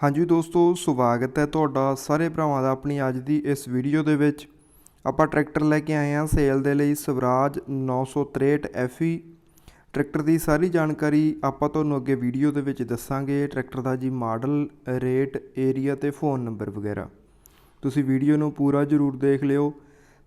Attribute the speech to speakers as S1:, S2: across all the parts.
S1: ਹਾਂਜੀ ਦੋਸਤੋ, ਸਵਾਗਤ ਹੈ ਤੁਹਾਡਾ ਸਾਰੇ ਭਰਾਵਾਂ ਦਾ ਆਪਣੀ ਅੱਜ ਦੀ ਇਸ ਵੀਡੀਓ ਦੇ ਵਿੱਚ। ਆਪਾਂ ਟਰੈਕਟਰ ਲੈ ਕੇ ਆਏ ਹਾਂ ਸੇਲ ਦੇ ਲਈ ਸਵਰਾਜ 963 FE ਟਰੈਕਟਰ ਦੀ ਸਾਰੀ ਜਾਣਕਾਰੀ ਆਪਾਂ ਤੁਹਾਨੂੰ ਅੱਗੇ ਵੀਡੀਓ ਦੇ ਵਿੱਚ ਦੱਸਾਂਗੇ। ਟਰੈਕਟਰ ਦਾ ਜੀ ਮਾਡਲ, ਰੇਟ, ਏਰੀਆ ਤੇ ਫੋਨ ਨੰਬਰ ਵਗੈਰਾ। ਤੁਸੀਂ ਵੀਡੀਓ ਨੂੰ ਪੂਰਾ ਜ਼ਰੂਰ ਦੇਖ ਲਿਓ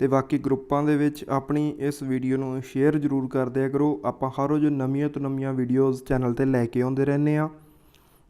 S1: ਤੇ ਬਾਕੀ ਗਰੁੱਪਾਂ ਦੇ ਵਿੱਚ ਆਪਣੀ ਇਸ ਵੀਡੀਓ ਨੂੰ ਸ਼ੇਅਰ ਜ਼ਰੂਰ ਕਰ ਦਿਆ ਕਰੋ। ਆਪਾਂ ਹਰ ਰੋਜ਼ ਨਵੀਆਂ ਤੋਂ ਨਵੀਆਂ ਵੀਡੀਓਜ਼ ਚੈਨਲ ਤੇ ਲੈ ਕੇ ਆਉਂਦੇ ਰਹਿੰਦੇ ਆ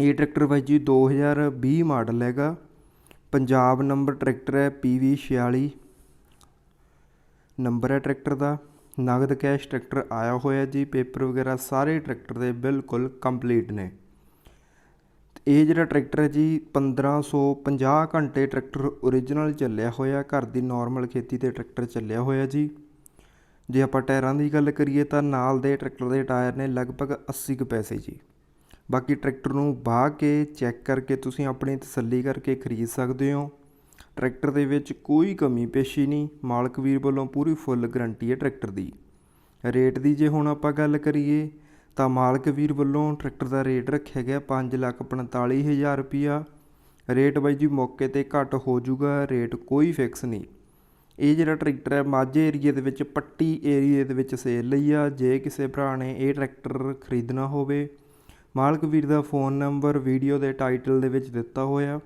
S1: ਇਹ ਟਰੈਕਟਰ ਬਾਈ ਜੀ 2020 ਮਾਡਲ ਹੈਗਾ। ਪੰਜਾਬ ਨੰਬਰ ਟਰੈਕਟਰ ਹੈ ਪੀ ਵੀ ਛਿਆਲੀ। ਨੰਬਰ ਹੈ ਟਰੈਕਟਰ ਦਾ। ਨਗਦ ਕੈਸ਼ ਟਰੈਕਟਰ ਆਇਆ ਹੋਇਆ ਜੀ। ਪੇਪਰ ਵਗੈਰਾ ਸਾਰੇ ਟਰੈਕਟਰ ਦੇ ਬਿਲਕੁਲ ਕੰਪਲੀਟ ਨੇ। ਤੇ ਇਹ ਜਿਹੜਾ ਟਰੈਕਟਰ ਹੈ ਜੀ 1550 ਘੰਟੇ ਟਰੈਕਟਰ ਓਰੀਜਨਲ ਚੱਲਿਆ ਹੋਇਆ। ਘਰ ਦੀ ਨਾਰਮਲ ਖੇਤੀ ਤੇ ਟਰੈਕਟਰ ਚੱਲਿਆ ਹੋਇਆ ਜੀ। ਜੇ ਆਪਾਂ ਟਾਇਰਾਂ ਦੀ ਗੱਲ ਕਰੀਏ ਤਾਂ ਨਾਲ ਦੇ ਟਰੈਕਟਰ ਦੇ ਟਾਇਰ ਨੇ ਲਗਭਗ 80 ਕੁ ਪੈਸੇ ਜੀ। ਬਾਕੀ ਟਰੈਕਟਰ ਨੂੰ ਬਾਹ ਕੇ ਚੈੱਕ ਕਰਕੇ ਤੁਸੀਂ ਆਪਣੀ ਤਸੱਲੀ ਕਰਕੇ ਖਰੀਦ ਸਕਦੇ ਹੋ। ਟਰੈਕਟਰ ਦੇ ਵਿੱਚ ਕੋਈ ਕਮੀ ਪੇਸ਼ੀ ਨਹੀਂ, ਮਾਲਕ ਵੀਰ ਵੱਲੋਂ ਪੂਰੀ ਫੁੱਲ ਗਰੰਟੀ ਹੈ ਟਰੈਕਟਰ ਦੀ। ਰੇਟ ਦੀ ਜੇ ਹੁਣ ਆਪਾਂ ਗੱਲ ਕਰੀਏ, ਤਾਂ ਮਾਲਕ ਵੀਰ ਵੱਲੋਂ ਟਰੈਕਟਰ ਦਾ ਰੇਟ ਰੱਖਿਆ ਗਿਆ 545000 ਰੁਪਿਆ ਰੇਟ ਬਾਈ ਜੀ ਮੌਕੇ ਤੇ ਘੱਟ ਹੋ ਜਾਊਗਾ, ਰੇਟ ਕੋਈ ਫਿਕਸ ਨਹੀਂ। ਇਹ ਜਿਹੜਾ ਟਰੈਕਟਰ ਹੈ, ਮਾਝੇ ਏਰੀਏ ਦੇ ਵਿੱਚ, ਪੱਟੀ ਏਰੀਏ ਦੇ ਵਿੱਚ ਸੇਲ ਲਈ ਆ। ਜੇ ਕਿਸੇ ਭਰਾ ਨੇ ਇਹ ਟਰੈਕਟਰ ਖਰੀਦਣਾ ਹੋਵੇ ਮਾਲਕ ਵੀਰ ਦਾ ਫੋਨ ਨੰਬਰ ਵੀਡੀਓ ਦੇ ਟਾਈਟਲ ਦੇ ਵਿੱਚ ਦਿੱਤਾ ਹੋਇਆ।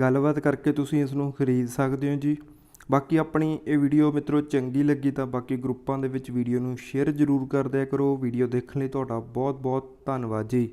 S1: ਗੱਲਬਾਤ ਕਰਕੇ ਤੁਸੀਂ ਇਸ ਨੂੰ ਖਰੀਦ ਸਕਦੇ ਹੋ ਜੀ। ਬਾਕੀ ਆਪਣੀ ਇਹ ਵੀਡੀਓ ਮਿੱਤਰੋ ਚੰਗੀ ਲੱਗੀ ਤਾਂ ਬਾਕੀ ਗਰੁੱਪਾਂ ਦੇ ਵਿੱਚ ਵੀਡੀਓ ਨੂੰ ਸ਼ੇਅਰ ਜ਼ਰੂਰ ਕਰ ਦਿਆ ਕਰੋ। ਵੀਡੀਓ ਦੇਖਣ ਲਈ ਤੁਹਾਡਾ ਬਹੁਤ ਬਹੁਤ ਧੰਨਵਾਦ ਜੀ।